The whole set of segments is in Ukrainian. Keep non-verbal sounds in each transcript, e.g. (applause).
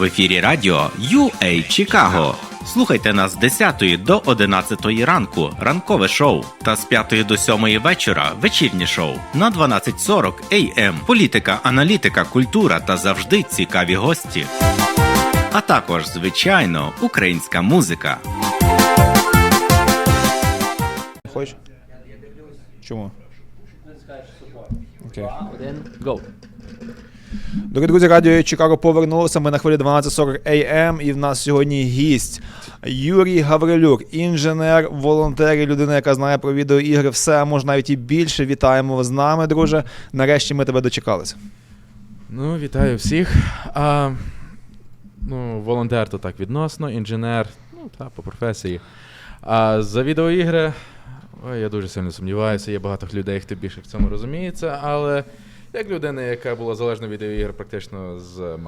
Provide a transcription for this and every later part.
В ефірі радіо UA Чикаго. Слухайте нас з 10 до 11 ранку ранкове шоу та з 5 до 7 вечора вечірнє шоу на 12.40 AM. Політика, аналітика, культура та завжди цікаві гості. А також, звичайно, українська музика. Хочеш? Чому? Окей. Один, go. Дорогі друзі, радіо Чикаго повернулося. Ми на хвилі 12.40 AM, і в нас сьогодні гість Юрій Гаврилюк, інженер, волонтер і людина, яка знає про відеоігри все, може навіть і більше. Вітаємо з нами, друже. Нарешті ми тебе дочекалися. Ну, вітаю всіх. А, ну, волонтер то так відносно, інженер, ну та по професії. А за відеоігри, ой, я дуже сильно сумніваюся, є багато людей, хто більше в цьому розуміється, але як людина, яка була залежна від ігор практично з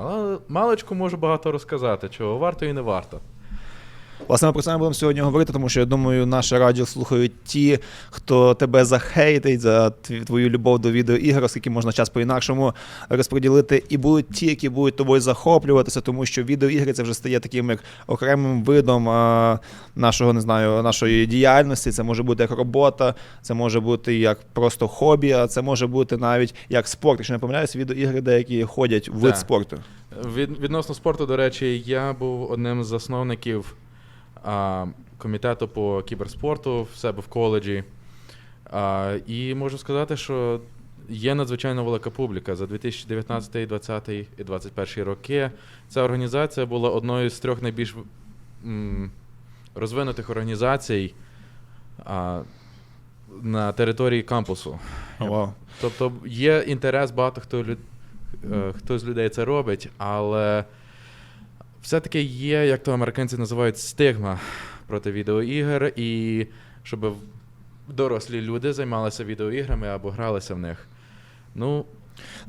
маличку, можу багато розказати, чого варто і не варто. Власне, ми про це не будемо сьогодні говорити, тому що я думаю, наше радіо слухають ті, хто тебе захейтить за твою любов до відеоігр, оскільки можна час по-інакшому розподілити. І будуть ті, які будуть тобою захоплюватися, тому що відеоігри це вже стає таким як окремим видом а, нашого, не знаю, нашої діяльності. Це може бути як робота, це може бути як просто хобі, а це може бути навіть як спорт. Якщо не помиляюсь, відеоігри деякі ходять в вид Так. спорту. Від, відносно спорту, до речі, я був одним з засновників комітету по кіберспорту в себе в коледжі. А, і можу сказати, що є надзвичайно велика публіка за 2019, 2020 і 2021 роки. Ця організація була одною з трьох найбільш м, розвинутих організацій а, на території кампусу. Вау. Тобто є інтерес, багато хто, е, хто з людей це робить, але все-таки є, як то американці називають, стигма проти відеоігр, і щоб дорослі люди займалися відеоіграми або гралися в них. Ну,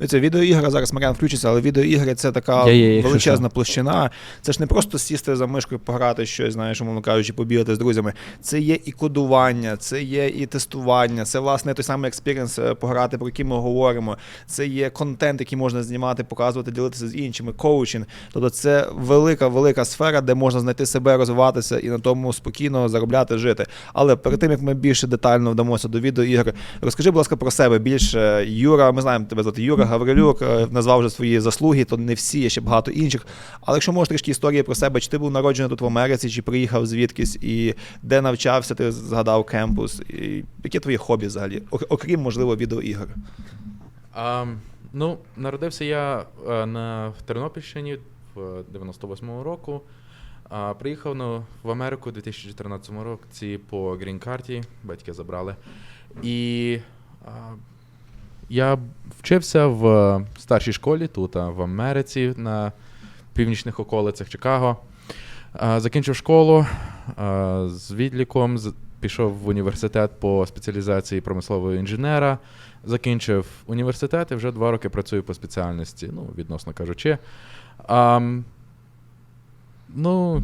Це відеоігра зараз Маріан включиться, але відеоігри це така Я є, якщо величезна що. площина. Це ж не просто сісти за мишкою, пограти щось, знаєш, умовно кажучи, побігати з друзями. Це є і кодування, це є і тестування, це власне той самий експіріенс е, пограти, про який ми говоримо. Це є контент, який можна знімати, показувати, ділитися з іншими, коучинг. Тобто це велика, велика сфера, де можна знайти себе, розвиватися і на тому спокійно заробляти, жити. Але перед тим як ми більше детально вдамося до відеоігр, розкажи, будь ласка, про себе більше. Юра, ми знаємо тебе звати Юра Гаврилюк, е, назвав вже свої заслуги, то не всі, є ще багато інших. Але якщо можеш трішки історії про себе, чи ти був народжений тут в Америці, чи приїхав звідкись, і де навчався, ти згадав кемпус, і які твої хобі взагалі, окрім, можливо, відеоігр. а, ну народився я е, на в Тернопільщині в 98-му року. А, приїхав ну, в Америку у 2014 році по грін-карті, батьки забрали. І а, я вчився в старшій школі тут, а, в Америці, на північних околицях Чикаго. Закінчив школу з відліком, пішов в університет по спеціалізації промислового інженера. Закінчив університет і вже два роки працюю по спеціальності, ну, відносно кажучи. Ну,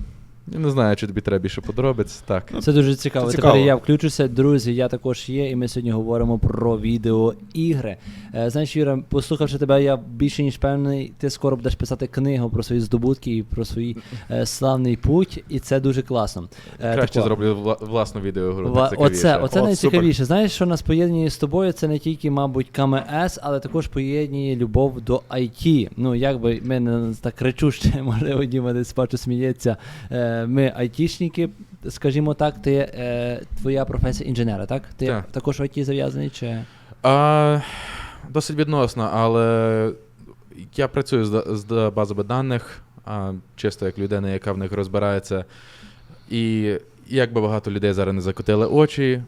я не знаю, чи тобі треба більше подробиць. Так. Це дуже цікаво. Це Тепер я включуся. Друзі, я також є, і ми сьогодні говоримо про відеоігри. Е, знаєш, Юра, послухавши тебе, я більше ніж певний, ти скоро будеш писати книгу про свої здобутки і про свій е, славний путь, і це дуже класно. Е, Краще тако, зроблю вла- власну відеогру. Ва- Оце, оце найцікавіше. Знаєш, що нас поєднує з тобою, це не тільки, мабуть, КМС, але також поєднує любов до IT. Ну, як би ми не так кричуще, можливо, Діма десь бачу сміється. Е, ми айтішники, скажімо так, ти е, твоя професія інженера, так? Ти Так. також в IT зав'язаний чи. А, досить відносно, але я працюю з, з базами даних, а, чисто як людина, яка в них розбирається. І як би багато людей зараз не закотили очі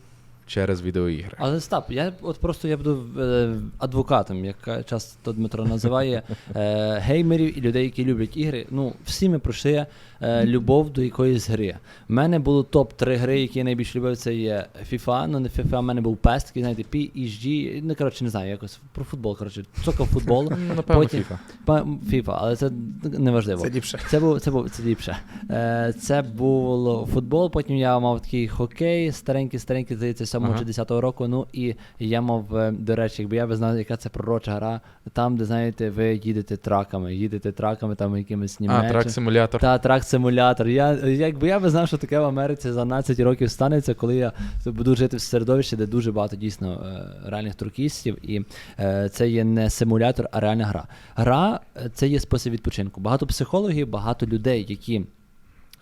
через відеоігри. Але Стап, я от просто я буду е, адвокатом, як часто Дмитро називає (laughs) е, геймерів і людей, які люблять ігри. Ну, всі ми пройшли е, любов до якоїсь гри. У мене було топ-3 гри, які я найбільше любив. Це є FIFA, ну не FIFA, у мене був PES, такий, знаєте, PSG, ну коротше, не знаю, якось про футбол, коротше, цокав футбол. (laughs) Ну, Напевно, Потім- FIFA. FIFA, але це неважливо. Це ліпше. Це був це був це ліпше. Це було футбол. Потім я мав такий хокей, старенький, старенький, здається, 7 Ага. чи 10 року. Ну і я мав, е, до речі, якби я би знав, яка це пророча гра, там, де знаєте, ви їдете траками, їдете траками там якимись А, Німеччинами. трак-симулятор. Та трак-симулятор. Я, якби я би знав, що таке в Америці за 12 років станеться, коли я буду жити в середовищі, де дуже багато дійсно е, реальних туркістів, і е, це є не симулятор, а реальна гра. Гра це є спосіб відпочинку. Багато психологів, багато людей, які.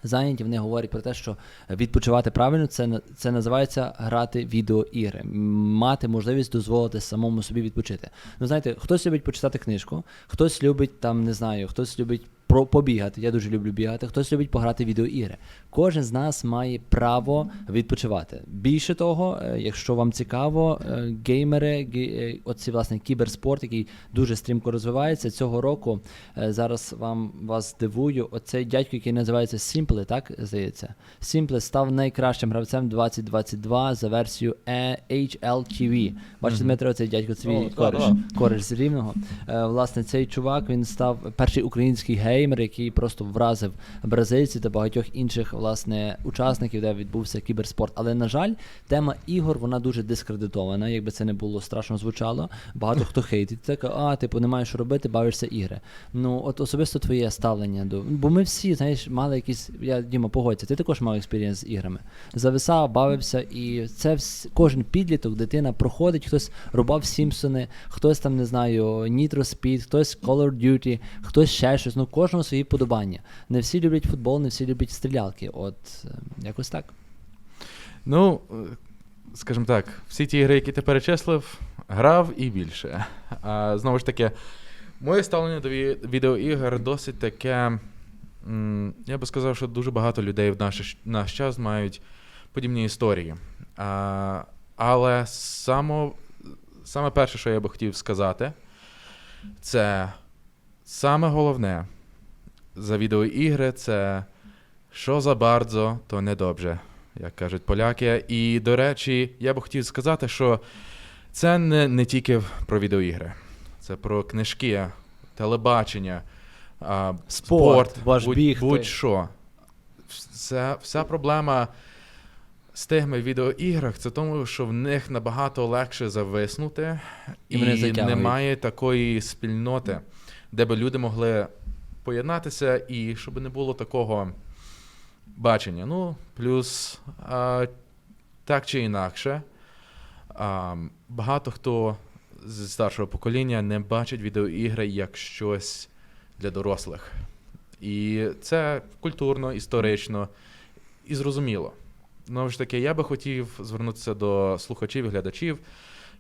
Зайняті, вони говорять про те, що відпочивати правильно це, це називається грати відеоігри, мати можливість дозволити самому собі відпочити. Ну, знаєте, хтось любить почитати книжку, хтось любить там, не знаю, хтось любить про побігати. Я дуже люблю бігати, хтось любить пограти в відеоігри. Кожен з нас має право відпочивати. Більше того, е, якщо вам цікаво, е, геймери, е, оці власне кіберспорт, який дуже стрімко розвивається цього року. Зараз вам вас здивую. Оцей дядько, який називається Simple, так здається. Simple став найкращим гравцем 2022 за версією HLTV. Бачите, Дмитро, цей дядько свій кореш, кореш з рівного. Власне, цей чувак він став перший український геймер, який просто вразив бразильців та багатьох інших власне учасників, де відбувся кіберспорт. Але на жаль, тема ігор вона дуже дискредитована. Якби це не було страшно звучало. Багато хто хейтить. Так, а типу, немає що робити, бавишся ігри. Ну, от особисто твоє ставлення до. Бо ми всі, знаєш, мали якісь. Я Діма, погодься, ти також мав експірієнс з іграми. Зависав, бавився, і це вс... кожен підліток, дитина проходить, хтось рубав Сімпсони, хтось там, не знаю, Nitro Speed, хтось Call of Duty, хтось ще щось. Ну, кожного свої подобання. Не всі люблять футбол, не всі люблять стрілялки. От е, якось так. Ну, е, скажімо так, всі ті ігри, які ти перечислив, грав і більше. А знову ж таки, моє ставлення до відеоігр досить таке. Я би сказав, що дуже багато людей в наш, наш час мають подібні історії. А, але само, саме перше, що я би хотів сказати, це саме головне за відеоігри це що за бардзо, то недобре, як кажуть поляки. І, до речі, я би хотів сказати, що це не, не тільки про відеоігри, це про книжки, телебачення, а, Спорт, спорт, будь, будь-що. Вся, вся проблема з тими відеоіграх це тому, що в них набагато легше зависнути, І вони немає такої спільноти, де би люди могли поєднатися, і щоб не було такого бачення. Ну, плюс а, так чи інакше, а, багато хто з старшого покоління не бачить відеоігри як щось для дорослих. І це культурно, історично і зрозуміло. Знову ж таки, я би хотів звернутися до слухачів і глядачів,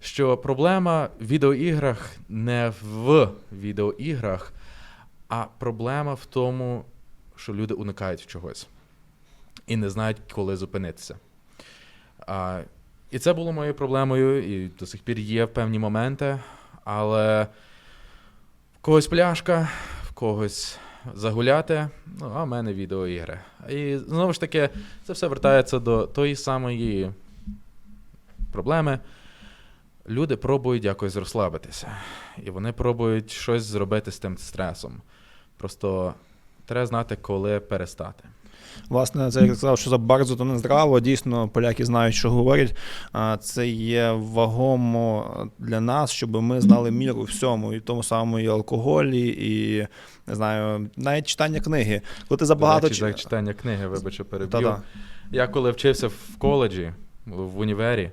що проблема в відеоіграх не в відеоіграх, а проблема в тому, що люди уникають чогось і не знають, коли зупинитися. А, і це було моєю проблемою, і до сих пір є в певні моменти, але в когось пляшка, в когось загуляти, ну, а в мене відеоігри. І знову ж таки, це все вертається до тої самої проблеми. Люди пробують якось розслабитися, і вони пробують щось зробити з тим стресом. Просто треба знати, коли перестати. Власне, це як сказав, що за bardzo то не здраво. Дійсно, поляки знають, що говорять. Це є вагомо для нас, щоб ми знали міру всьому, і тому самому і алкоголі, і не знаю, навіть читання книги. Коли ти забагато речі, чи- за читання книги, вибач, що переб'ю. Я коли вчився в коледжі, в універі,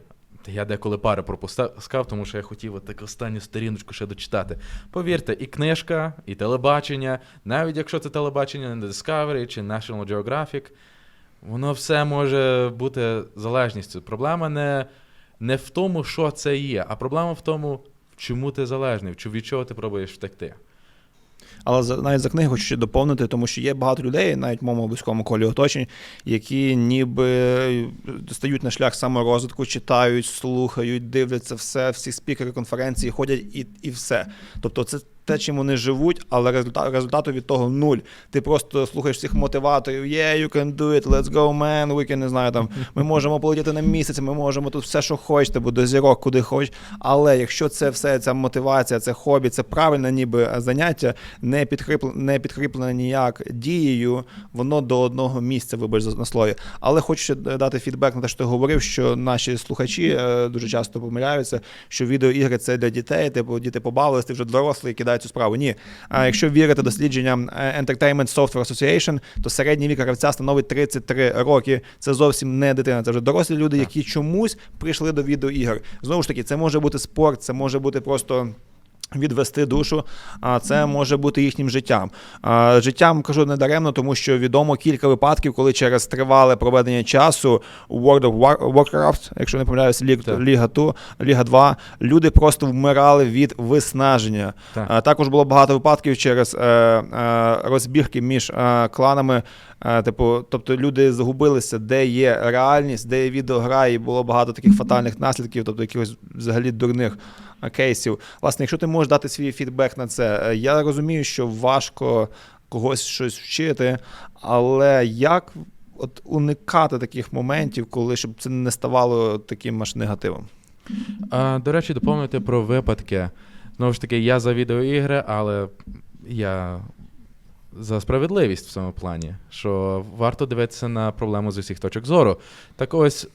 я деколи пари пропускав, тому що я хотів от останню сторіночку ще дочитати. Повірте, і книжка, і телебачення, навіть якщо це телебачення на Discovery чи National Geographic, воно все може бути залежністю. Проблема не, не в тому, що це є, а проблема в тому, чому ти залежний, від чого ти пробуєш втекти. Але за, навіть за книги хочу ще доповнити, тому що є багато людей, навіть в моєму близькому колі оточень, які ніби стають на шлях саморозвитку, читають, слухають, дивляться все, всі спікери конференції ходять і, і все. Тобто це те, чим вони живуть, але результат, результату від того нуль. Ти просто слухаєш цих мотиваторів, yeah, you can do it, let's go, man, we can, не знаю, там, ми можемо полетіти на місяць, ми можемо тут все, що хочете, бо до зірок, куди хоч. Але якщо це все, ця мотивація, це хобі, це правильне ніби заняття, не підкріплене, не підкріплене ніяк дією, воно до одного місця, вибач на слові. Але хочу ще дати фідбек на те, що ти говорив, що наші слухачі е, дуже часто помиляються, що відеоігри це для дітей, типу діти побавились, ти вже дорослий, кидай цю справу. Ні. А якщо вірити дослідженням е, Entertainment Software Association, то середній вік гравця становить 33 роки. Це зовсім не дитина, це вже дорослі люди, які чомусь прийшли до відеоігор. Знову ж таки, це може бути спорт, це може бути просто. Відвести душу, а це може бути їхнім життям. А, Життям кажу не даремно, тому що відомо кілька випадків, коли через тривале проведення часу у World of Warcraft, якщо не помиляюсь, Ліг, Ліга 2, Ліга 2, люди просто вмирали від виснаження. Так. А, Також було багато випадків через е, е, розбірки між е, кланами. Е, Типу, тобто люди загубилися, де є реальність, де є відеогра, і було багато таких фатальних наслідків, тобто якихось взагалі дурних кейсів. Власне, якщо ти можеш дати свій фідбек на це, е, я розумію, що важко когось щось вчити, але як от уникати таких моментів, коли щоб це не ставало таким аж негативом? А, до речі, доповнити про випадки. Знову ж таки, я за відеоігри, але я за справедливість в цьому плані, що варто дивитися на проблему з усіх точок зору. Так ось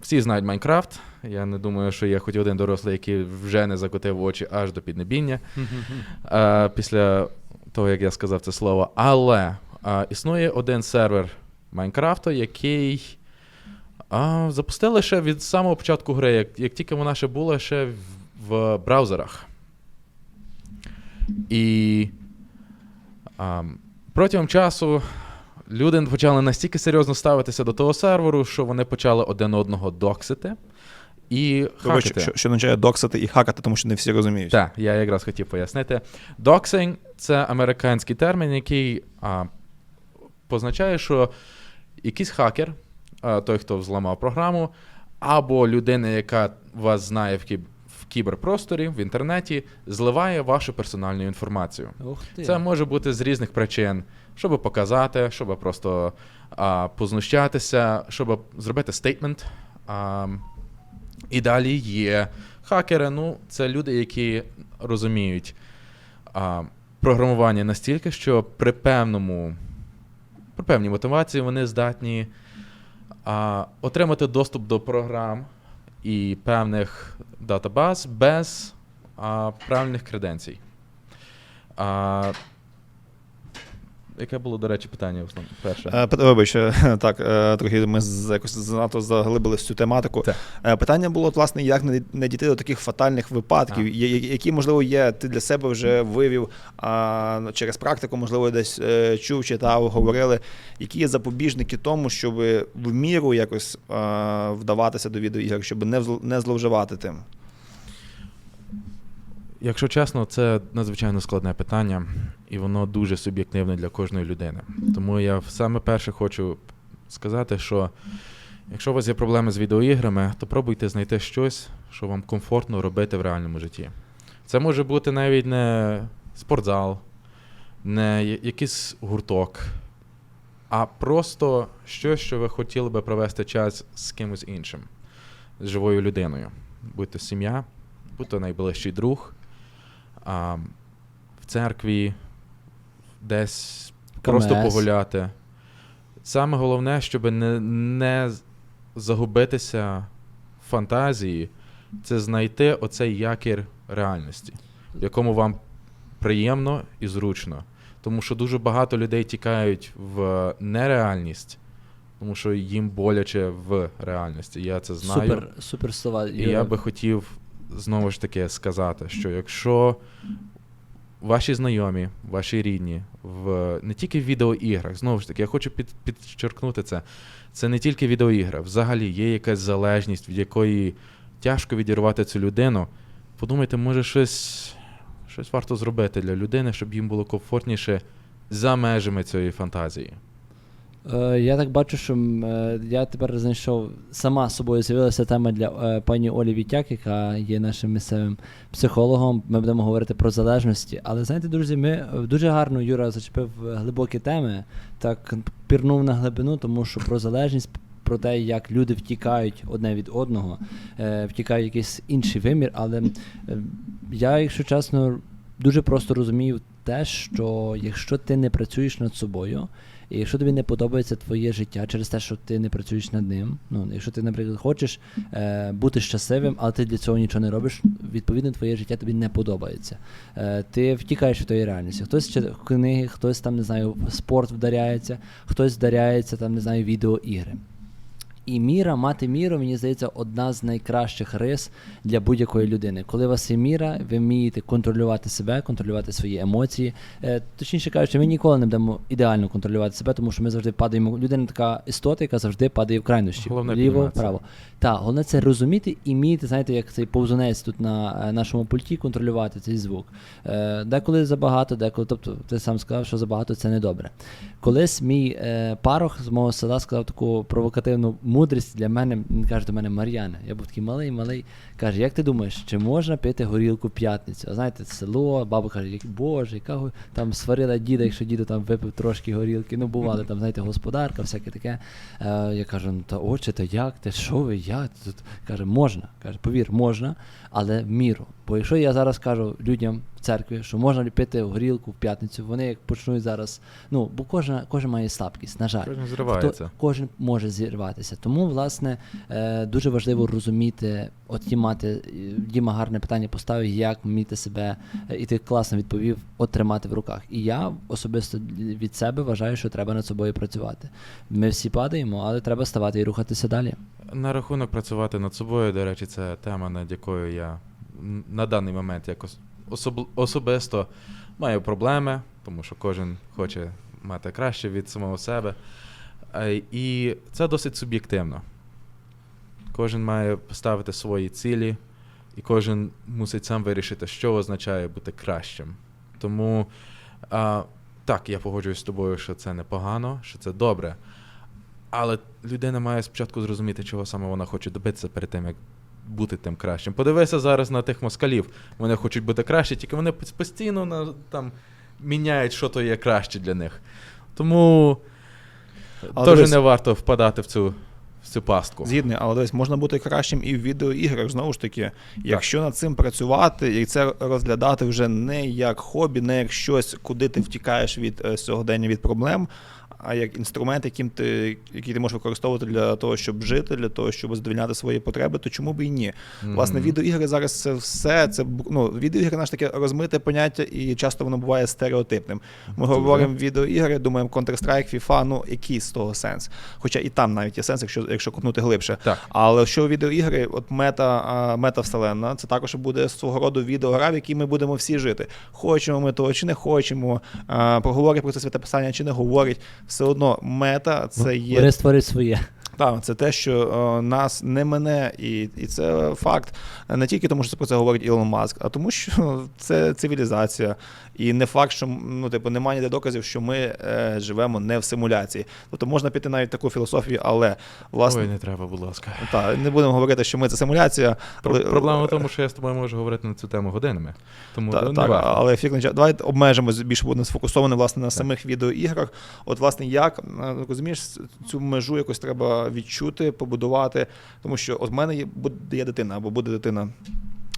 всі знають Майнкрафт. Я не думаю, що є хоч один дорослий, який вже не закотив очі аж до піднебіння а, після того, як я сказав це слово. Але а, існує один сервер Майнкрафту, який а, запустили ще від самого початку гри, як, як тільки вона ще була ще в, в браузерах. І а, протягом часу люди почали настільки серйозно ставитися до того серверу, що вони почали один одного доксити і хакати. що, що означає доксати і хакати, тому що не всі розуміють. Так, я якраз хотів пояснити. Доксинг це американський термін, який а, позначає, що якийсь хакер, а, той, хто взламав програму, або людина, яка вас знає в, кіб... в кіберпросторі, в інтернеті, зливає вашу персональну інформацію. Ух ти. Це може бути з різних причин, щоб показати, щоб просто а, познущатися, щоб зробити стейтмент. А, і далі є хакери. Ну, це люди, які розуміють а, програмування настільки, що при певному, при певній мотивації вони здатні а, отримати доступ до програм і певних датабаз без а, правильних креденцій. А, яке було, до речі, питання? Перше. Е, Вибач, е, (laughs) так, е, трохи ми якось занадто заглибили цю тематику. Так. Е, Питання було, власне, як не дійти до таких фатальних випадків, А. які, можливо, є, ти для себе вже вивів а, ну, через практику, можливо, десь чув, читав, говорили, які є запобіжники тому, щоб в міру якось а, вдаватися до відеоігр, щоб не, не зловживати тим. Якщо чесно, це надзвичайно складне питання, і воно дуже суб'єктивне для кожної людини. Тому я саме перше хочу сказати, що якщо у вас є проблеми з відеоіграми, то пробуйте знайти щось, що вам комфортно робити в реальному житті. Це може бути навіть не спортзал, не якийсь гурток, а просто щось, що ви хотіли би провести час з кимось іншим, з живою людиною. Будь то сім'я, будь то найближчий друг, а, в церкві, десь просто погуляти. Саме головне, щоб не, не загубитися в фантазії, це знайти оцей якір реальності, в якому вам приємно і зручно. Тому що дуже багато людей тікають в нереальність, тому що їм боляче в реальності. Я це знаю. Супер, супер слова. І я би хотів знову ж таки сказати, що якщо ваші знайомі, ваші рідні, в не тільки в відеоіграх, знову ж таки, я хочу під, підчеркнути це. Це не тільки відеоігри. Взагалі є якась залежність, від якої тяжко відірвати цю людину. Подумайте, може, щось, щось варто зробити для людини, щоб їм було комфортніше за межами цієї фантазії. Е, Я так бачу, що е, я тепер знайшов сама собою з'явилася тема для е, пані Олі Вітяк, яка є нашим місцевим психологом. Ми будемо говорити про залежності. Але знаєте, друзі, ми дуже гарно Юра зачепив глибокі теми, так пірнув на глибину, тому що про залежність. Про те, як люди втікають одне від одного, е, втікають якийсь інший вимір. Але е, я, якщо чесно, дуже просто розумію те, що якщо ти не працюєш над собою, і якщо тобі не подобається твоє життя через те, що ти не працюєш над ним, ну якщо ти, наприклад, хочеш е, бути щасливим, але ти для цього нічого не робиш, відповідно, твоє життя тобі не подобається. Е, ти втікаєш в тої реальності. Хтось читає книги, хтось там не знаю, спорт вдаряється, хтось вдаряється там, не знаю, відеоігри. І міра, мати міру, мені здається, одна з найкращих рис для будь-якої людини. Коли у вас є міра, ви вмієте контролювати себе, контролювати свої емоції. Е, точніше кажучи, ми ніколи не будемо ідеально контролювати себе, тому що ми завжди падаємо. Людина така істота, яка завжди падає в крайнощі. Головне Ліво, право. Так, головне це розуміти і вміти, знаєте, як цей повзунець тут на е, нашому пульті контролювати цей звук. Е, деколи забагато, деколи, тобто ти сам сказав, що забагато це не добре. Колись мій е, парох з мого села сказав таку провокативну мудрість для мене. Він каже до мене Мар'яна. Я був такий малий, малий. Каже, як ти думаєш, чи можна пити горілку п'ятницю? А знаєте, село, баба каже, боже, яка там сварила діда, якщо діда там випив трошки горілки. Ну, бували там, знаєте, господарка, всяке таке. Е, я кажу, ну та отче, та як? Ти що ви? Як? Тут каже, можна. Каже, повір, можна, але в міру. Бо якщо я зараз кажу людям в церкві, що можна пити горілку в п'ятницю, вони як почнуть зараз. Ну, бо кожен, кожен має слабкість, на жаль. Кожен зривається. Хто, кожен може зірватися. Тому, власне, е, дуже важливо розуміти, от Діма, ти, Діма гарне питання поставив, як вміти себе, е, і ти класно відповів, от тримати в руках. І я особисто від себе вважаю, що треба над собою працювати. Ми всі падаємо, але треба ставати і рухатися далі. На рахунок працювати над собою, до речі, це тема, над якою я на даний момент якось особ... особисто маю проблеми, тому що кожен хоче мати краще від самого себе. Е, І це досить суб'єктивно. Кожен має поставити свої цілі, і кожен мусить сам вирішити, що означає бути кращим. Тому а, так, я погоджуюсь з тобою, що це непогано, що це добре. Але людина має спочатку зрозуміти, чого саме вона хоче добитися перед тим, як бути тим кращим. Подивися зараз на тих москалів. Вони хочуть бути краще, тільки вони постійно на, там, міняють, що то є краще для них. Тому Але теж не варто впадати в цю, в цю пастку. Згідний, але десь можна бути кращим і в відеоіграх. Знову ж таки, якщо над цим працювати і це розглядати вже не як хобі, не як щось, куди ти втікаєш від е, сьогодення від проблем. А як інструмент, яким ти, який ти можеш використовувати для того, щоб жити, для того, щоб задовільняти свої потреби, то чому б і ні? Власне, відеоігри зараз це все. Це ну, відеоігри наш таке розмите поняття, і часто воно буває стереотипним. Ми Дуже. говоримо відеоігри, думаємо Counter-Strike, FIFA, ну який з того сенс? Хоча і там навіть є сенс, якщо, якщо копнути глибше. Так. Але що відеоігри, от мета, мета-вселенна, це також буде свого роду відеогра, в якій ми будемо всі жити. Хочемо ми того чи не хочемо, проговорить про це святе писання чи не говорить. Все одно мета це є Вони створюють своє. Так, це те, що е, нас не мене, і, і це факт не тільки тому, що про це говорить Ілон Маск, а тому, що це цивілізація. І не факт, що ну, типу, немає ніде доказів, що ми е, живемо не в симуляції. Тобто можна піти навіть таку філософію, але власне Ой, не треба, будь ласка. та, не будемо говорити, що ми це симуляція. Про- але- Проблема в тому, що я з тобою можу говорити на цю тему годинами. Тому Та, не так, варто. але ефектний час. Давайте обмежимося більше будемо сфокусовані власне на самих відеоіграх. От, власне, як е, розумієш, цю межу якось треба відчути, побудувати. Тому що от в мене є, буде, є дитина або буде дитина,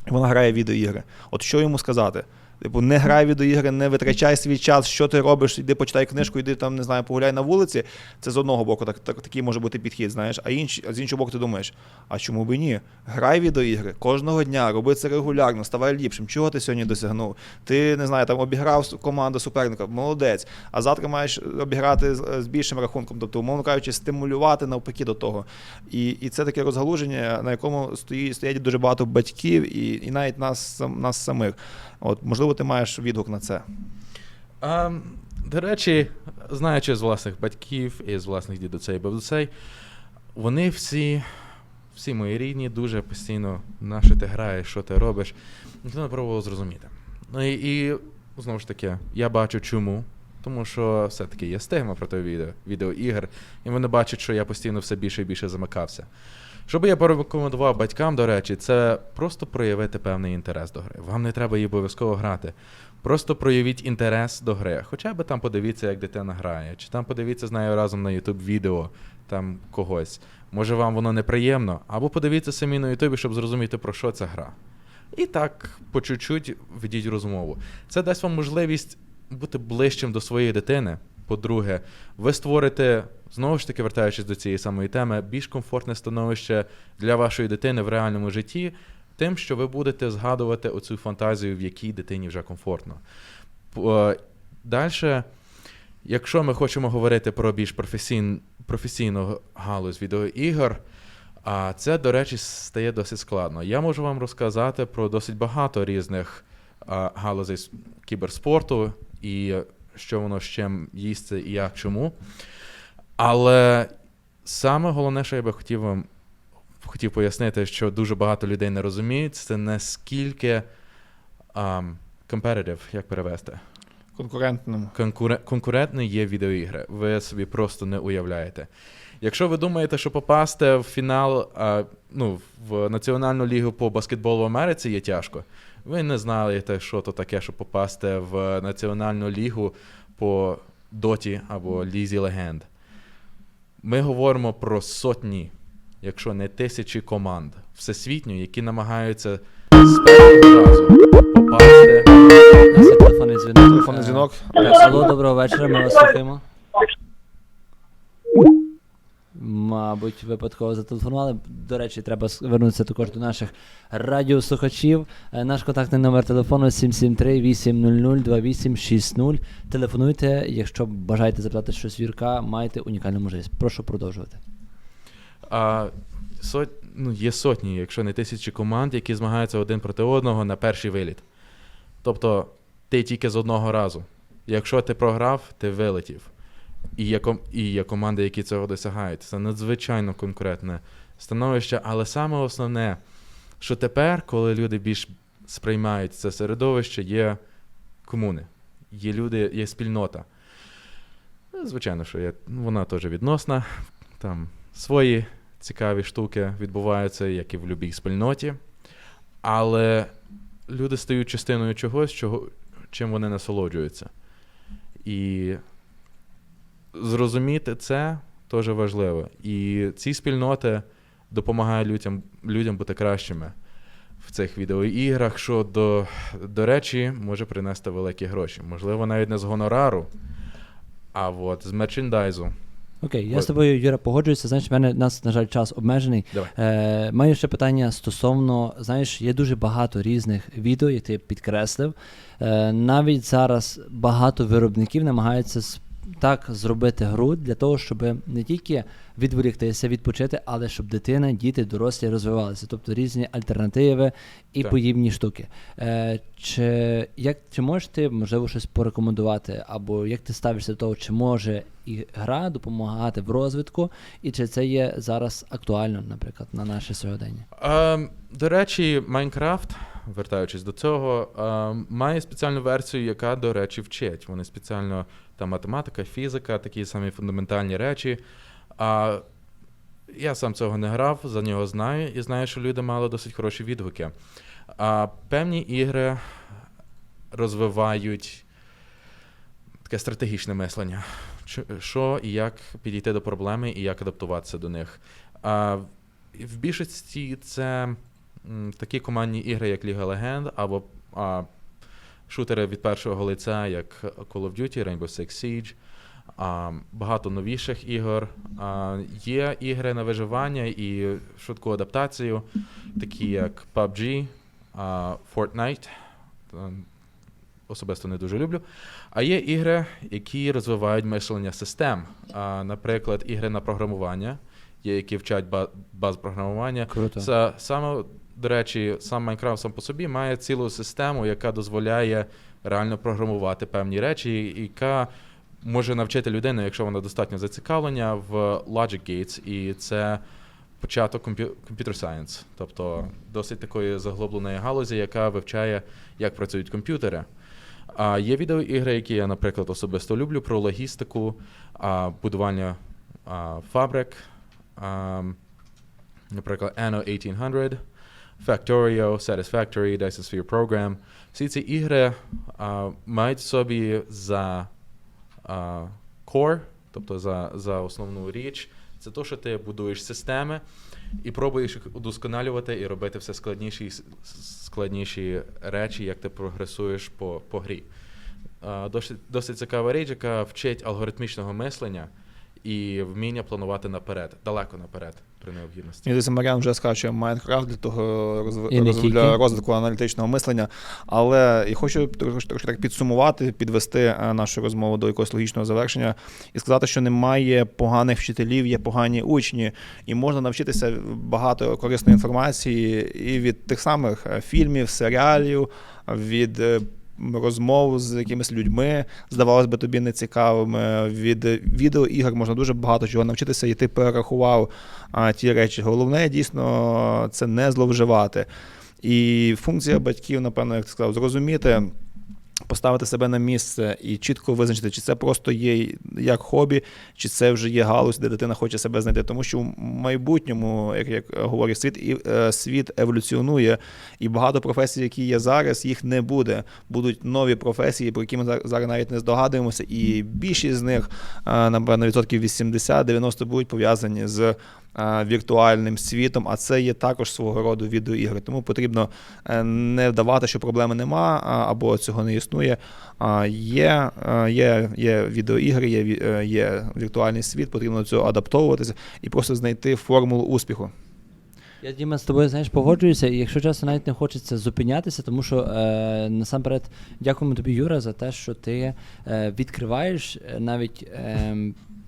вона грає в відеоігри. От що йому сказати? Типу, не грай відеоігри, не витрачай свій час, що ти робиш, іди почитай книжку, іди там, не знаю, погуляй на вулиці. Це з одного боку, так, так, такий може бути підхід, знаєш. А, інш, з іншого боку, ти думаєш, а чому б і ні? Грай відеоігри кожного дня, роби це регулярно, ставай ліпшим. Чого ти сьогодні досягнув? Ти не знаю, там обіграв команду суперника, молодець. А завтра маєш обіграти з, з більшим рахунком, тобто, умовно кажучи, стимулювати навпаки до того. І, і це таке розгалуження, на якому стоїть, стоять дуже багато батьків і, і навіть нас, нас самих. От, можливо, ти маєш відгук на це. А, до речі, знаючи з власних батьків і з власних дідусей і бабусей, вони всі, всі мої рідні, дуже постійно на що ти граєш, що ти робиш, ніхто не пробував зрозуміти. Ну і, і знову ж таки, я бачу чому. Тому що все-таки є стигма проти відео, відеоігр, і вони бачать, що я постійно все більше і більше замикався. Що би я порекомендував батькам, до речі, це просто проявити певний інтерес до гри. Вам не треба її обов'язково грати. Просто проявіть інтерес до гри. Хоча б там подивіться, як дитина грає, чи там подивіться з нею разом на YouTube відео там когось. Може вам воно неприємно, або подивіться самі на Ютубі, щоб зрозуміти, про що ця гра. І так по чуть-чуть ведіть розмову. Це дасть вам можливість бути ближчим до своєї дитини. По-друге, ви створите, знову ж таки, вертаючись до цієї самої теми, більш комфортне становище для вашої дитини в реальному житті, тим, що ви будете згадувати оцю фантазію, в якій дитині вже комфортно. Далі, якщо ми хочемо говорити про більш професійн, професійну галузь відеоігор, а це, до речі, стає досить складно. Я можу вам розказати про досить багато різних галузей кіберспорту і що воно з чим їсться і як чому. Але саме головне, що я би хотів вам хотів пояснити, що дуже багато людей не розуміють, це наскільки um, competitive, як перевести? Конкурентним. Конкуре- конкурентні є відеоігри. Ви собі просто не уявляєте. Якщо ви думаєте, що попасти в фінал а, ну, в Національну лігу по баскетболу в Америці є тяжко, ви не знаєте, що то таке, щоб попасти в Національну лігу по Доті або Лізі Легенд. Ми говоримо про сотні, якщо не тисячі команд всесвітньо, які намагаються з першого разу попасти. Телефонний дзвінок. Телефонний Е, дзвінок. Алло, доброго вечора, ми вас слухаємо. Мабуть, випадково зателефонували. До речі, треба звернутися також до наших радіослухачів. Е, Наш контактний номер телефону 773-800-2860. Телефонуйте, якщо бажаєте запитати щось вірка, маєте унікальну можливість. Прошу продовжувати. А, сот, ну, є сотні, якщо не тисячі команд, які змагаються один проти одного на перший виліт. Тобто ти тільки з одного разу. Якщо ти програв, ти вилетів. І є, ком- і є команди, які цього досягають. Це надзвичайно конкурентне становище. Але саме основне, що тепер, коли люди більш сприймають це середовище, є комуни, є люди, є спільнота. Ну, Звичайно, що є, вона теж відносна. Там свої цікаві штуки відбуваються, як і в будь-якій спільноті. Але люди стають частиною чогось, чого, чим вони насолоджуються. І зрозуміти це теж важливо. І ці спільноти допомагають людям, людям бути кращими в цих відеоіграх, що до, до речі, може принести великі гроші. Можливо, навіть не з гонорару, а от з мерчендайзу. Окей, я з тобою, Юра, погоджуюся. Знаєш, в мене нас, на жаль, час обмежений. Давай. Е, маю ще питання стосовно, знаєш, є дуже багато різних відео, як ти підкреслив. Е, навіть зараз багато виробників намагаються так зробити гру для того, щоб не тільки відволіктися, відпочити, але щоб дитина, діти, дорослі розвивалися. Тобто різні альтернативи і Так. подібні штуки. Е, чи, як, чи можеш ти, можливо, щось порекомендувати, або як ти ставишся до того, чи може і гра допомагати в розвитку, і чи це є зараз актуально, наприклад, на наше сьогодення? Ем, до речі, Майнкрафт, вертаючись до цього, має спеціальну версію, яка, до речі, вчить. Вони спеціально там математика, фізика, такі самі фундаментальні речі. А я сам цього не грав, за нього знаю, і знаю, що люди мали досить хороші відгуки. А певні ігри розвивають таке стратегічне мислення. Що і як підійти до проблеми, і як адаптуватися до них. А в більшості це такі командні ігри, як Ліга Легенд, або а, шутери від першого лиця, як Call of Duty, Rainbow Six Siege, а, багато новіших ігор. А, є ігри на виживання і швидку адаптацію, такі як PUBG, а, Fortnite. Особисто не дуже люблю. А є ігри, які розвивають мислення систем. А, наприклад, ігри на програмування, є, які вчать ба- баз програмування. Круто. Це саме, до речі, сам Майнкрафт сам по собі має цілу систему, яка дозволяє реально програмувати певні речі, яка може навчити людину, якщо вона достатньо зацікавлення, в Logic Gates, і це початок комп'ю- Computer Science, тобто досить такої заглобленої галузі, яка вивчає, як працюють комп'ютери. А є відеоігри, які я, наприклад, особисто люблю про логістику, а, будування а, фабрик, а, наприклад, Anno 1800, Factorio, Satisfactory, Dyson Sphere Program. Всі ці ігри а, мають в собі за а, core, тобто за, за основну річ, це те, що ти будуєш системи і пробуєш їх удосконалювати і робити все складніші складніші речі, як ти прогресуєш по, по грі. Досить, досить цікава річ, яка вчить алгоритмічного мислення і вміння планувати наперед, далеко наперед при необхідності. Здається, Маріан вже сказав, що Майнкрафт для того розв... І для розвитку аналітичного мислення. Але і хочу трошки, трошки так підсумувати, підвести е, нашу розмову до якогось логічного завершення і сказати, що немає поганих вчителів, є погані учні, і можна навчитися багато корисної інформації і від тих самих е, фільмів, серіалів, від. Розмов з якимись людьми, здавалось би, тобі нецікавими. Від відеоігор можна дуже багато чого навчитися, і ти перерахував а, ті речі. Головне дійсно це не зловживати. І функція батьків, напевно, як ти сказав, зрозуміти. Поставити себе на місце і чітко визначити, чи це просто є як хобі, чи це вже є галузь, де дитина хоче себе знайти. Тому що в майбутньому, як, як говорить світ, і е, світ еволюціонує, і багато професій, які є зараз, їх не буде. Будуть нові професії, про які ми за- зараз навіть не здогадуємося, і більшість з них, е, напевно, відсотків 80-90 будуть пов'язані з віртуальним світом, а це є також свого роду відеоігри. Тому потрібно е, не вдавати, що проблеми нема або цього не існує. Є, е, є, є відеоігри, є, е, є віртуальний світ, потрібно до цього адаптовуватися і просто знайти формулу успіху. Я Діма з тобою знаєш погоджуюся, і якщо чесно, навіть не хочеться зупинятися, тому що е, насамперед дякуємо тобі, Юра, за те, що ти е, відкриваєш е, навіть е,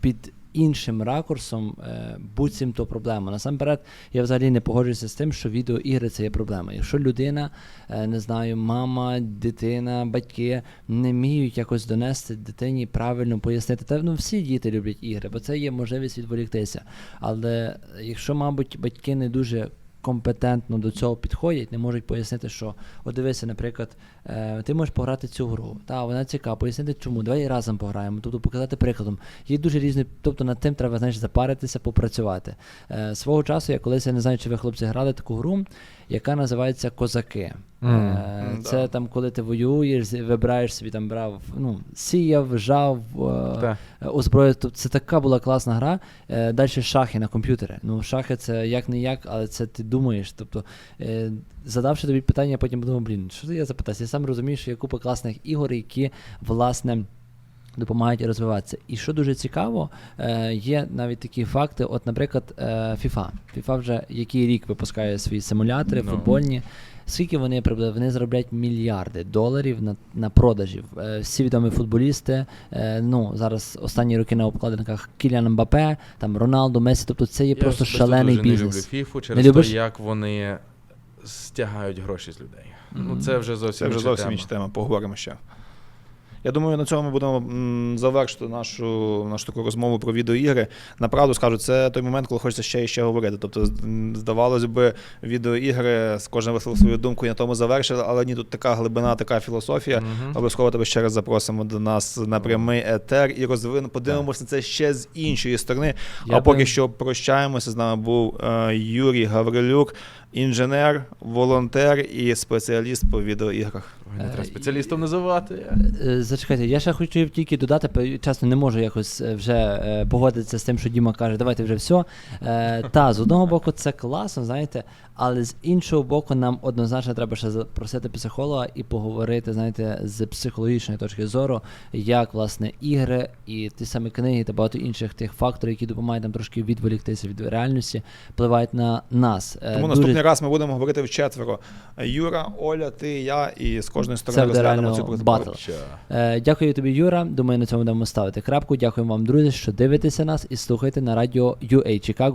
під іншим ракурсом е, буцім то проблему. Насамперед, я взагалі не погоджуюся з тим, що відеоігри це є проблема. Якщо людина, е, не знаю, мама, дитина, батьки не вміють якось донести дитині правильно пояснити, та ну всі діти люблять ігри, бо це є можливість відволіктися. Але якщо, мабуть, батьки не дуже компетентно до цього підходять, не можуть пояснити, що от дивися, наприклад, е, ти можеш пограти цю гру. Та вона цікава, пояснити чому. Давай разом пограємо. Тобто показати прикладом. Є дуже різні, тобто над тим треба знаєш, запаритися, попрацювати. Е, свого часу я колись я не знаю, чи ви хлопці грали таку гру, яка називається Козаки. Е, це да. там, коли ти воюєш, вибираєш собі там брав, ну, сіяв, жав, е, озброїв. Тобто це така була класна гра. Е, Далі шахи на комп'ютері. Ну, шахи це як не як, але це ти думаєш. Тобто, е, задавши тобі питання, я потім подумав, блін, що це я запитаюся? Я сам розумію, що є купа класних ігор, які, власне. Допомагають розвиватися. І що дуже цікаво, е, є навіть такі факти. От, наприклад, е, FIFA. FIFA вже який рік випускає свої симулятори Ну. футбольні. Скільки вони? Вони заробляють мільярди доларів на, на продажів. Е, всі відомі футболісти. Ну зараз останні роки на обкладинках Кіліан Мбапе, там Роналдо, Месі. Тобто це є Я просто шалений дуже бізнес. не люблю фіфу через Не те, як вони стягають гроші з людей. Ну це вже зовсім Це вже інша зовсім тема. інша тема, поговоримо ще. Я думаю, на цьому ми будемо завершити нашу, нашу таку розмову про відеоігри. Направду скажу, це той момент, коли хочеться ще і ще говорити. Тобто, здавалось би, відеоігри з кожен висловив свою думку і на тому завершили, але ні, тут така глибина, така філософія. Обов'язково тебе ще раз запросимо до нас на прямий етер і розвин... подивимося на це ще з іншої сторони. Я а поки би- що прощаємося. З нами був е, Юрій Гаврилюк, інженер, волонтер і спеціаліст по відеоіграх. Не Е, треба спеціалістом називати. Зачекайте, я ще хочу тільки додати, чесно, не можу якось е, вже е, погодитися з тим, що Діма каже, давайте вже все. Е, та, з одного боку, це класно, знаєте, але з іншого боку, нам однозначно треба ще запросити психолога і поговорити, знаєте, з психологічної точки зору, як власне ігри і ті самі книги та багато інших тих факторів, які допомагають нам трошки відволіктися від реальності, впливають на нас. Е, Тому дуже- наступний раз ми будемо говорити вчетверо. Юра, Оля, ти, я, і з кожної сторони розглянемо цю батл. Е, дякую тобі, Юра. Думаю, на цьому будемо ставити крапку. Дякую вам, друзі, що дивитеся нас і слухаєте на радіо UA Chicago.